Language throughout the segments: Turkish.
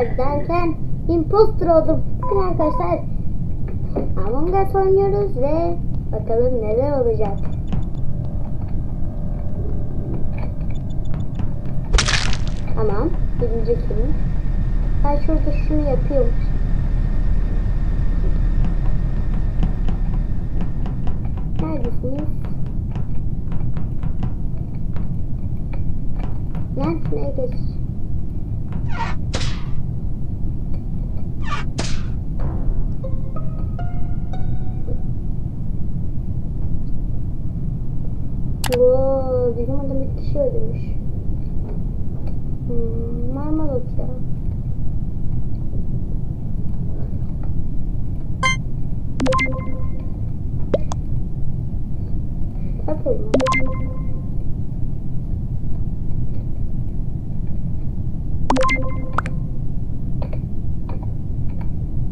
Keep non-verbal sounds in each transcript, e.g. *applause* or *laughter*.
Arkadaşlar derken imposter oldum. Bugün arkadaşlar Among Us oynuyoruz ve bakalım neler olacak. Tamam. Birinci kim? Ben şurada şunu yapıyormuş. Neredesiniz? Lan şuraya geç. Bizim adam bir kişi öldürmüş. Hmm, Marmalot ya. Purple mı?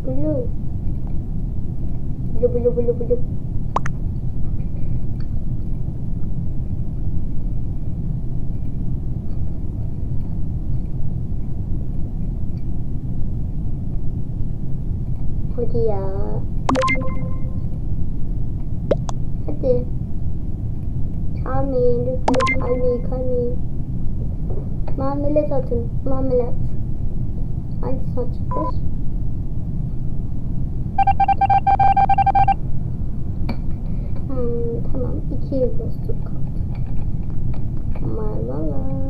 Blue. Blue, blue, blue, blue. Hadi ya. Hadi. Çalmayın lütfen. Kalmayın, kalmayın. Marmelat atın. Marmelat. Hangisini atacaklar? Hmm, tamam. İki impostor kaldı. Marmelat.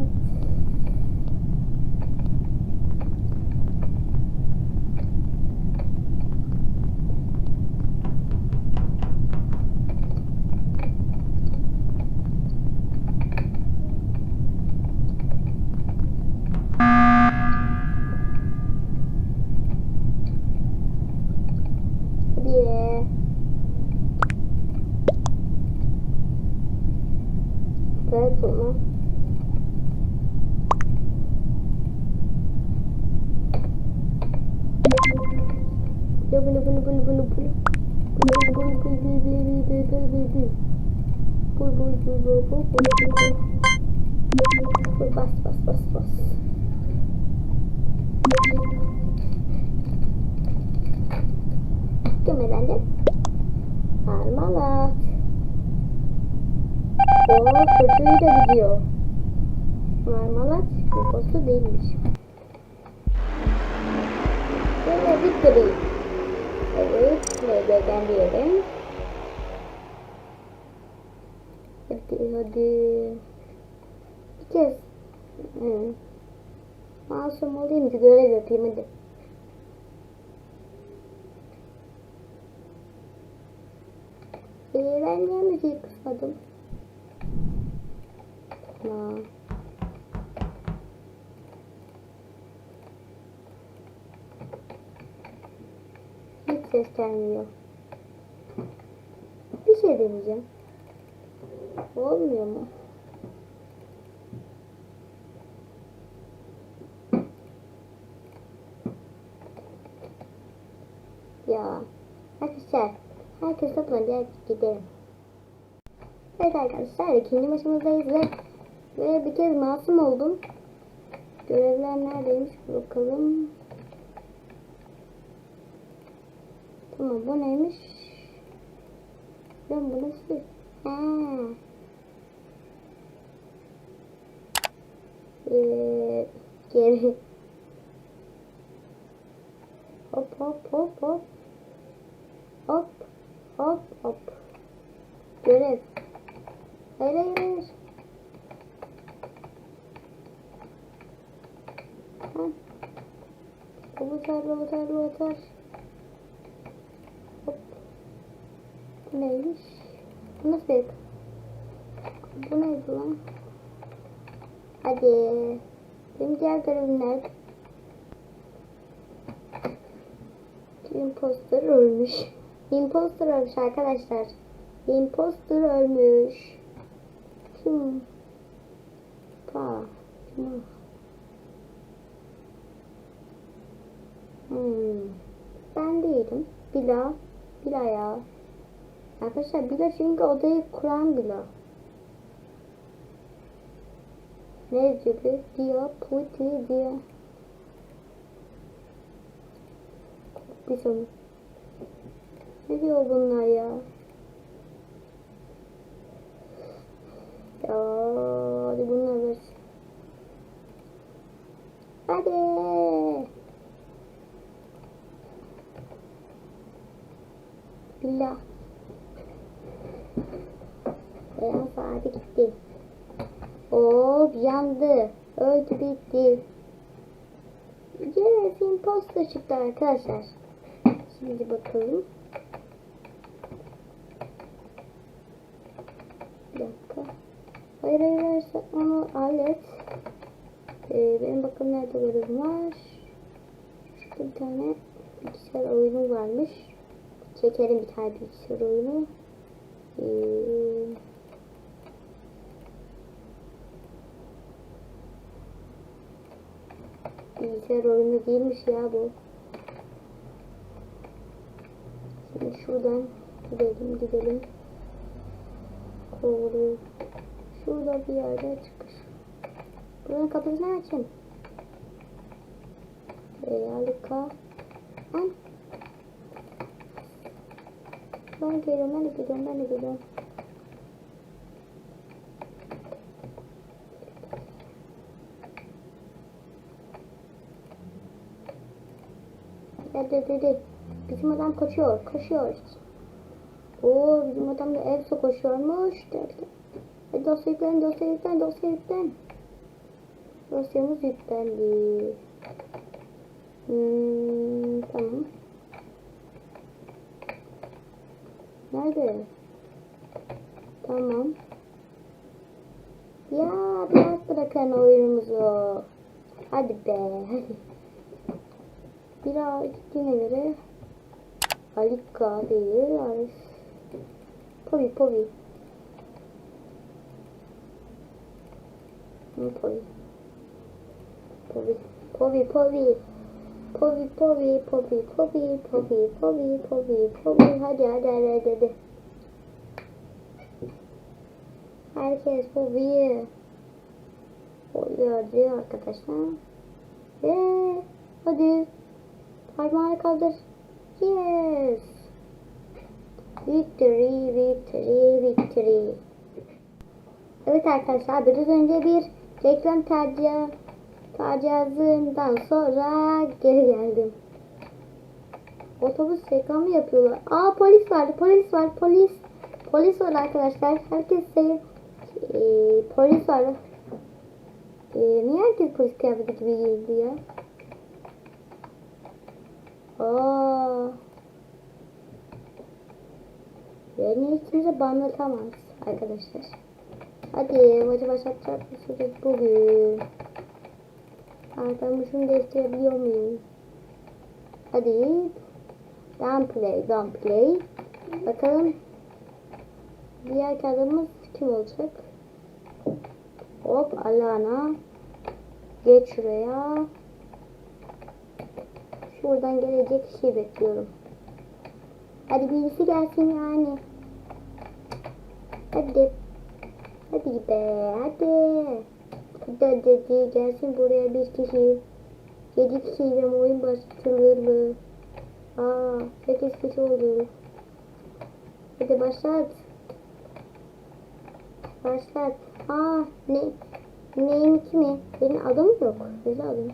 Bas bas bas bas. Kim efendim? Parmalat. Oo çocuğuyla gidiyor. Parmalat kuposu değilmiş. Böyle bir kırayım. Evet, LG'den diyelim. Hadi hadi. Bir kez. Hı. Masum olayım ki görev yapayım hadi. Ee, ben niye müziği kısmadım? Tamam. Hiç ses gelmiyor. Bir şey deneyeceğim. Olmuyor mu? Ya. Arkadaşlar. Herkes toplanınca gidelim. Evet arkadaşlar ikinci maçımızdayız ve, ve bir kez masum oldum. Görevler neredeymiş bakalım. Tamam bu neymiş? Ben bu nasıl? Ha. Ee, geri. Hop hop hop hop. Hop hop hop. Görev. Hayır hayır hayır. Ha. Robotar robotar robotar. Hop. Neymiş? Bu nasıl? Bu neydi lan? Hadi. Benim diğer görevim nerede? Imposter ölmüş. Imposter ölmüş arkadaşlar. Imposter ölmüş. Kim? Pa. Kim? Hmm. Ben değilim. Bila. Bila ya. Arkadaşlar bir de çünkü odayı kuran bile. Ne gibi diyor puti diyor. Bir sonu. Ne diyor bunlar ya? Ya hadi bunlar versin. Hadi. Billah. Beyaz saati gitti. Hop yandı. Öldü bitti. Yes imposter çıktı arkadaşlar. Şimdi bakalım. Bir dakika. Hayır hayır hayır onu hallet. Ee, benim bakalım nerede görevim var. Şurada bir tane bilgisayar oyunu varmış. Çekerim bir tane bilgisayar oyunu. Ee, bilgisayar oyunu değilmiş ya bu. Şimdi şuradan gidelim gidelim. Doğru. Şurada bir yerde çıkış. Buranın kapısını açın. Harika. Ben geliyorum, ben de geliyorum, ben de geliyorum. Hadi hadi. Bizim adam koşuyor, koşuyor. Oo bizim adam da Elsa koşuyormuş derken. Hadi dosya yüklen, dosya yüklen, dosya yüklen. Dosyamız yüklendi. Hmm, tamam. Nerede? Tamam. Ya biraz bırakın oyunumuzu. Hadi be, hadi. *laughs* Biraz gittiğine göre Alika değil, Arif. Povi. Hı, Povi. Povi, Povi, Povi. Povi, Povi, Povi, Povi, Povi, Povi, Povi, Povi. Hadi, hadi, hadi, hadi, hadi. Herkes Povi'yi oluyor diyor arkadaşlar. Ve hadi parmağını kaldır. Yes. Victory, victory, victory. Evet arkadaşlar biraz önce bir reklam tercih tercihazından sonra geri geldim. Otobüs reklamı yapıyorlar. Aa polis var, polis var, polis. Polis var arkadaşlar. Herkes sayı e, polis var. E, niye herkes polis kıyafeti gibi giydi ya? Aa. Beni hiç kimse banlatamaz arkadaşlar. Hadi maçı başlatacak mısınız bugün? Ay ben şunu değiştirebiliyor muyum? Hadi. Don't play, don't play. Bakalım. Diğer kadınımız kim olacak? Hop Alana. Geç şuraya. Şuradan gelecek kişiyi bekliyorum. Hadi birisi gelsin yani. Hadi. Hadi be hadi. Hadi hadi, gelsin buraya bir kişi. Yedi kişiyle oyun başlatılır mı? Aa, sekiz kişi oldu. Hadi başlat. Başlat. Aa, ne? Neyim kimi? Benim adım yok. Güzel adım.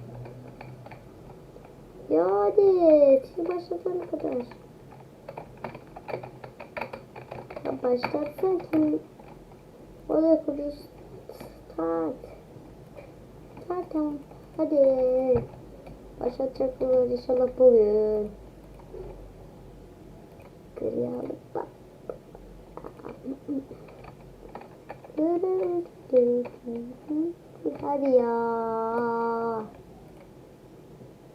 Ya hadi. Siz başlatana kadar. Ya başlatsın kim? O da polis. Start. Start tamam. Hadi. Başlatacaklar inşallah bugün. Kırıyalı bak. Hadi ya.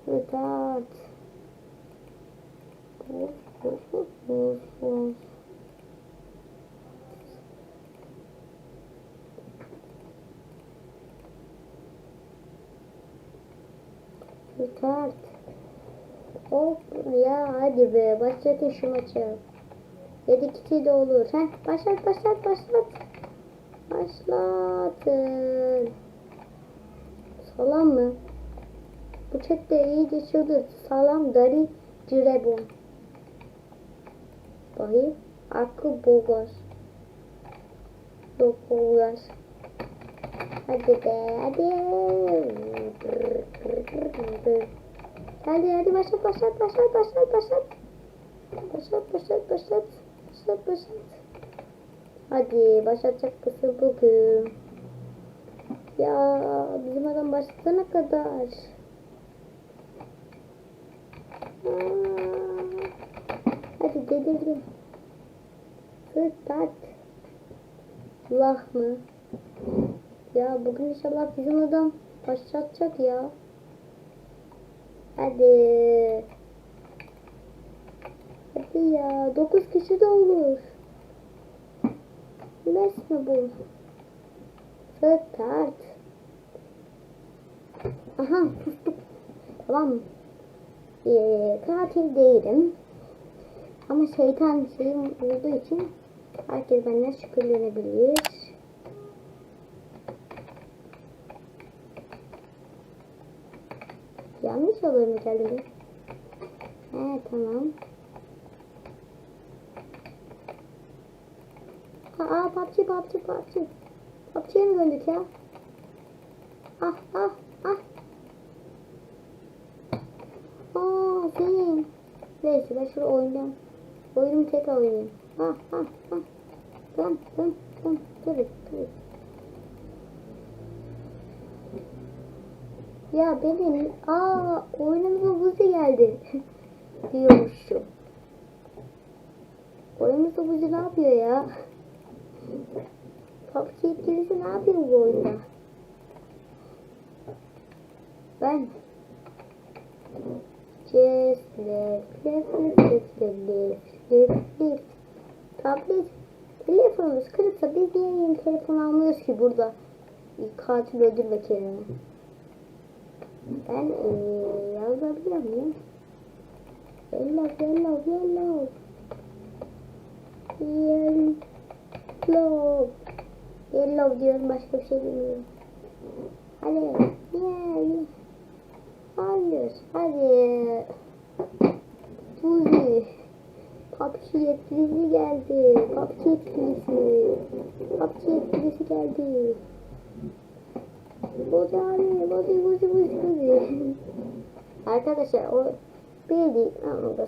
Vedat. Of of of. Of ya hadi be başlatın şu maçı. Yedi kişi de olur. Heh, başlat başlat başlat. Başlatın. Salam mı? Chatte iyice çıldırdı. Salam dari Cirebon. Bakayım. Akı. Yok Bogas. Hadi be hadi. Hadi hadi başlat başlat başlat başlat başlat. Başlat başlat başlat. Başlat başlat. Hadi başlatacak kısım bugün. Ya bizim adam başlatana kadar. Hadi dedirdim. Start. Allah mı? Ya bugün inşallah bizim adam başlatacak ya. Hadi. Hadi ya. 9 kişi de olur. Mes mi bu? Start. Aha sustuk. Tamam mı? Ee, katil değilim. Ama şeytan şeyim olduğu için herkes benden şüphelenebilir. Yanlış olur mu geldi? He tamam. Aa PUBG PUBG PUBG. PUBG'ye mi döndük ya? Ah ah ah. Aa senin. Neyse ben şurada oynayacağım. Oyunumu tekrar oynayayım. Ah ah ah. Tamam tamam tamam. Dur dur. Ya benim aa oyunumuza buzu geldi *laughs* diyormuşum. Oyunumuza buzu ne yapıyor ya? PUBG yetkilisi ne yapıyor bu oyunda? Burada? Katil ödül Kerem'e. Ben ee, yazabiliyor muyum? Yellow, yellow, yellow. Yellow. Yellow diyorum başka bir şey bilmiyorum. Hadi. Yeah. Hayır. Hadi. Buzi. PUBG yetkilisi geldi. Yetkilisi. PUBG yetkilisi geldi. Buzi abi. Buzi buzi buzi buzi. Arkadaşlar o bildiğin anlamda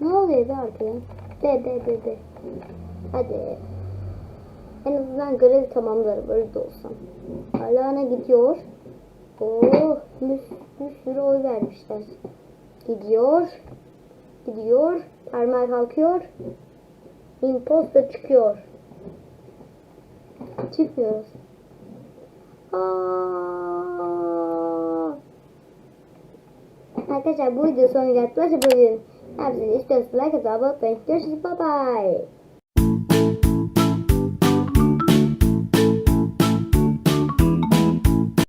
ne oluyor be arkaya? Be be be be. Hadi. En azından görev tamamlarım öyle de olsam. Alana gidiyor. Oh, bir, bir sürü oy vermişler. Gidiyor. Gidiyor. Parmağı kalkıyor. Imposter çıkıyor. Çıkmıyoruz. Aa! Arkadaşlar bu video sonu geldi. Bugün hepsini istiyorsanız like atıp abone olmayı. Görüşürüz. Bye bye.